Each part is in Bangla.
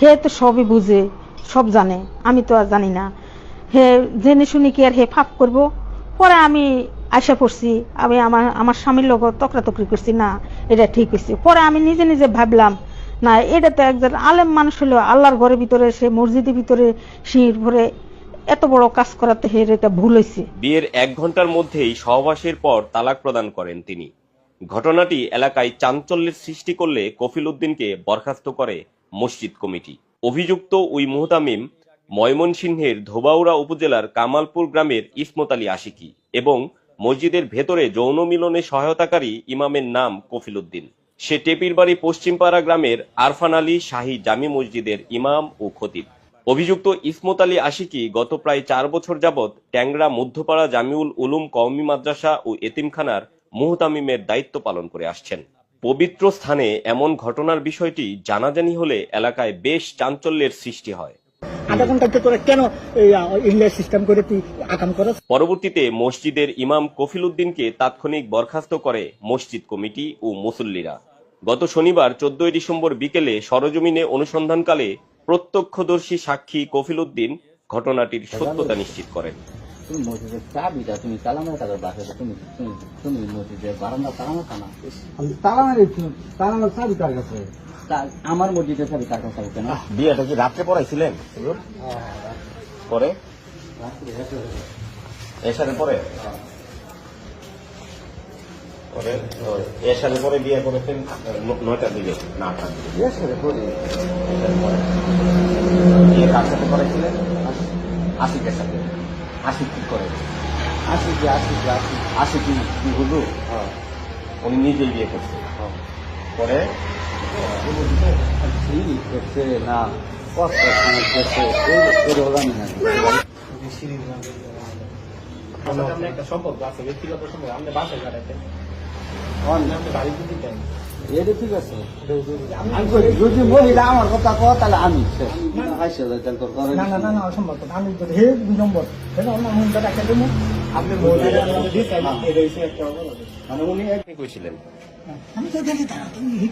হে তো সবই বুঝে, সব জানে, আমি তো আর জানি না। হে, জেনে শুনি কি আর হে ফাপ করব? পরে আমি আশা করছি আমি আমার আমার স্বামীর লগত তকরাতকরি করছি, না, এটা ঠিক হয়েছে পরে আমি নিজে নিজে ভাবলাম, না, এটা তো একজন আলেম মানুষ হলো, আল্লাহর ঘরের ভিতরে, সে মসজিদের ভিতরে, সিঁড়ির ভরে এত বড় কাজ করাতে হের এটা ভুল হয়েছে বিয়ের এক ঘণ্টার মধ্যেই সহবাসের পর তালাক প্রদান করেন তিনি। ঘটনাটি এলাকায় চাঞ্চল্যের সৃষ্টি করলে কফিল উদ্দিনকে বরখাস্ত করে মসজিদ কমিটি। অভিযুক্ত ওই মুহতামিম ময়মনসিংহের ধোবাউড়া উপজেলার কামালপুর গ্রামের ইসমত আলী আশিকি এবং মসজিদের ভেতরে যৌন মিলনে সহায়তাকারী ইমামের নাম কফিল উদ্দিন। সে টেপির বাড়ি পশ্চিমপাড়া গ্রামের আরফান আলী শাহী জামি মসজিদের ইমাম ও খতিব। অভিযুক্ত ইসমত আলী আশিকি গত প্রায় চার বছর যাবৎ ট্যাংরা, মধ্যপাড়া, জামিউল উলুম কওমি মাদ্রাসা ও এতিমখানার মুহতামিমের দায়িত্ব পালন করে আসছেন। পবিত্র স্থানে এমন ঘটনার বিষয়টি জানাজানি হলে এলাকায় বেশ চাঞ্চল্যের সৃষ্টি হয়। আধা ঘন্টাতে তোরা কেন ইংলিশ সিস্টেম করে তুই আকাম করস? পরবর্তীতে মসজিদের ইমাম কফিল উদ্দিনকে তাৎক্ষণিক বরখাস্ত করে মসজিদ কমিটি ও মুসল্লিরা। গত শনিবার চোদ্দই ডিসেম্বর বিকেলে সরজমিনে অনুসন্ধানকালে প্রত্যক্ষদর্শী সাক্ষী কফিল উদ্দিন ঘটনাটির সত্যতা নিশ্চিত করেন। তুমি মসজিদের চাবিটা তুমি তালা মেরে তাদের বাসাতে তুমি তুমি তুমি মসজিদের বারান্দা তালা মারতা না। আমি তালা মেরেছি তালা মেরে চাবি তার কাছে? আমার মসজিদের চাবি তার কাছে কেন? বিয়েটা কি রাত্রে পড়াইছিলেন? পরে? এসারে পরে? পরে এসারে পরে বিয়ে করেছেন নয়টার দিকে? না আটটার দিকে। বিয়ে কার সাথে করেছিলেন? আশিকের সাথে। আশিক কি করে? আসি কি আসি কি আসি আশিক কি কি হলো? উনি নিজেই বিয়ে করছে। পরে? সিঁড়ি করছে? না একটা সম্পর্ক আছে ব্যক্তিগত সম্পর্ক। আপনি বাসায় কাটাতেন এটা ঠিক আছে। আমি যদি মহিলা আমার কথা তাহলে কইছিলেন। তো দেখি তারা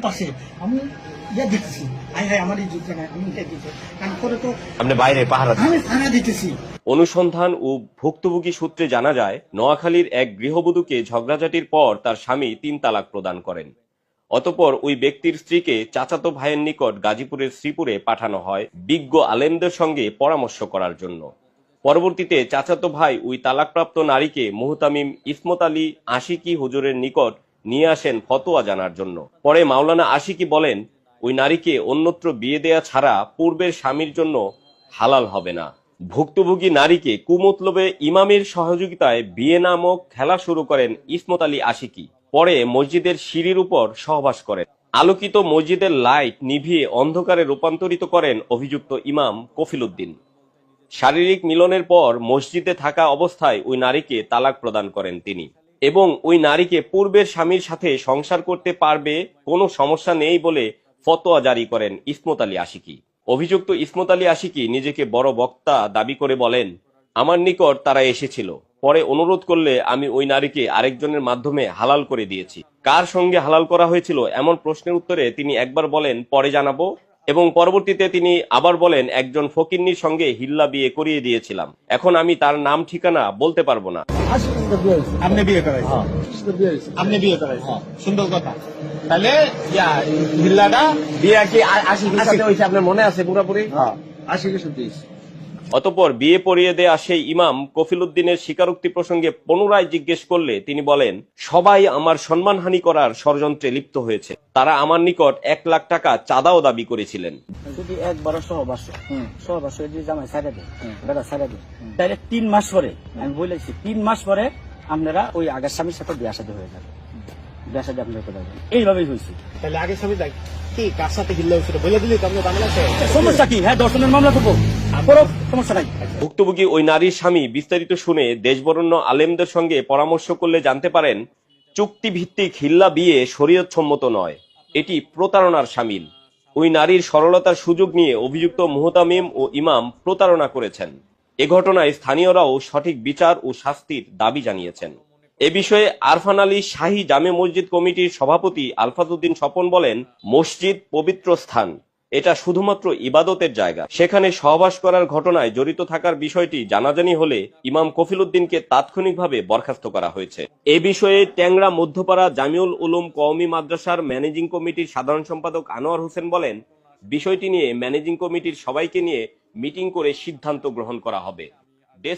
পাশে। আমি ইয়ে আমার এই আমি ইয়ে তো আপনি বাইরে পাহারা আমি থানা দিতেছি। অনুসন্ধান ও ভুক্তভোগী সূত্রে জানা যায়, নোয়াখালীর এক গৃহবধূকে ঝগড়াঝাটির পর তার স্বামী তিন তালাক প্রদান করেন। অতপর ওই ব্যক্তির স্ত্রীকে চাচাতো ভাইয়ের নিকট গাজীপুরের শ্রীপুরে পাঠানো হয় বিজ্ঞ আলেমদের সঙ্গে পরামর্শ করার জন্য। পরবর্তীতে চাচাতো ভাই ওই তালাকপ্রাপ্ত নারীকে মুহতামিম ইসমত আলী আশিকি হুজুরের নিকট নিয়ে আসেন ফতোয়া জানার জন্য। পরে মাওলানা আশিকি বলেন, ওই নারীকে অন্যত্র বিয়ে দেয়া ছাড়া পূর্বের স্বামীর জন্য হালাল হবে না। ভুক্তভোগী নারীকে কুমতলবে ইমামের সহযোগিতায় বিয়ে নামক খেলা শুরু করেন ইসমত আলী আশিকি। পরে মসজিদের সিঁড়ির উপর সহবাস করেন। আলোকিত মসজিদের লাইট নিভিয়ে অন্ধকারে রূপান্তরিত করেন অভিযুক্ত ইমাম কফিল উদ্দিন। শারীরিক মিলনের পর মসজিদে থাকা অবস্থায় ওই নারীকে তালাক প্রদান করেন তিনি এবং ওই নারীকে পূর্বের স্বামীর সাথে সংসার করতে পারবে কোনো সমস্যা নেই বলে ফতোয়া জারি করেন ইসমত আলী আশিকি। অভিযুক্ত ইসমত আলী আশিকি নিজেকে বড় বক্তা দাবি করে বলেন, আমার নিকট তারা এসেছিল। পরে অনুরোধ করলে আমি ওই নারীকে আরেকজনের মাধ্যমে হালাল করে দিয়েছি। কার সঙ্গে হালাল করা হয়েছিল এমন প্রশ্নের উত্তরে তিনি একবার বলেন, পরে জানাব। এবং পরবর্তীতে তিনি আবার বলেন একজন ফকিন্নির সঙ্গে হিল্লা বিয়ে করিয়ে দিয়েছিলাম। এখন আমি তার নাম ঠিকানা বলতে পারব না। কিন্তু বিয়ে হয়েছে আপনি বিয়ে করাইছেন? আসলে বিয়ে হয়েছে আপনি বিয়ে করাইছেন? সুন্দর কথা। তাহলে হিল্লাটা বিয়ে কি আশি সাথে হয়েছে? আপনার মনে আছে পুরোপুরি? আশি কিছু দিস অতপর বিয়ে পড়িয়ে দেয়া সেই ইমাম কফিল উদ্দিনের স্বীকারোক্তি প্রসঙ্গে পুনরায় জিজ্ঞেস করলে তিনি বলেন সবাই আমার সম্মানহানি করার ষড়যন্ত্রে লিপ্ত হয়েছে। তারা আমার নিকট এক লাখ টাকা চাঁদাও দাবি করেছিলেন। যদি একবারও সহবাস সহবাস যদি জামাই ছাড়া দেয়। বেড়া ছাড়া দেয়। তাহলে তিন মাস পরে আমি বলেছি তিন মাস পরে আপনারা ওই আগের স্বামীর সাথে বিয়ে সাথে হয়ে যাবে। দেশে আপনার কথা এইভাবেই হয়েছে। তাহলে আগে স্বামী দেখ। কি কার সাথে হিল্লা হয়েছিল বলে দিলি তো আপনি সমস্যা কি? হ্যাঁ দর্শনের মামলা করব। করো সমস্যা নাই। ভুক্তভোগী ওই নারীর স্বামী বিস্তারিত শুনে দেশবরণ্য আলেমদের সঙ্গে পরামর্শ করলে জানতে পারেন চুক্তিভিত্তিক হিল্লা বিয়ে শরীয়তসম্মত নয়। এটি প্রতারণার সামিল। ওই নারীর সরলতার সুযোগ নিয়ে অভিযুক্ত মুহতামিম ও ইমাম প্রতারণা করেছেন। এ ঘটনায় স্থানীয়রাও সঠিক বিচার ও শাস্তির দাবি জানিয়েছেন। এ বিষয়ে আরফান আলী শাহী জামে মসজিদ কমিটির সভাপতি আলফাজউদ্দিন স্বপন বলেন, মসজিদ পবিত্র স্থান। এটা শুধুমাত্র ইবাদতের জায়গা। সেখানে সহবাস করার ঘটনায় জড়িত থাকার বিষয়টি জানাজানি হলে ইমাম কফিল উদ্দিনকে তাৎক্ষণিকভাবে বরখাস্ত করা হয়েছে। এ বিষয়ে ট্যাংরা মধ্যপাড়া জামিউল উলুম কওমি মাদ্রাসার ম্যানেজিং কমিটির সাধারণ সম্পাদক আনোয়ার হোসেন বলেন, বিষয়টি নিয়ে ম্যানেজিং কমিটির সবাইকে নিয়ে মিটিং করে সিদ্ধান্ত গ্রহণ করা হবে। ডেস্ক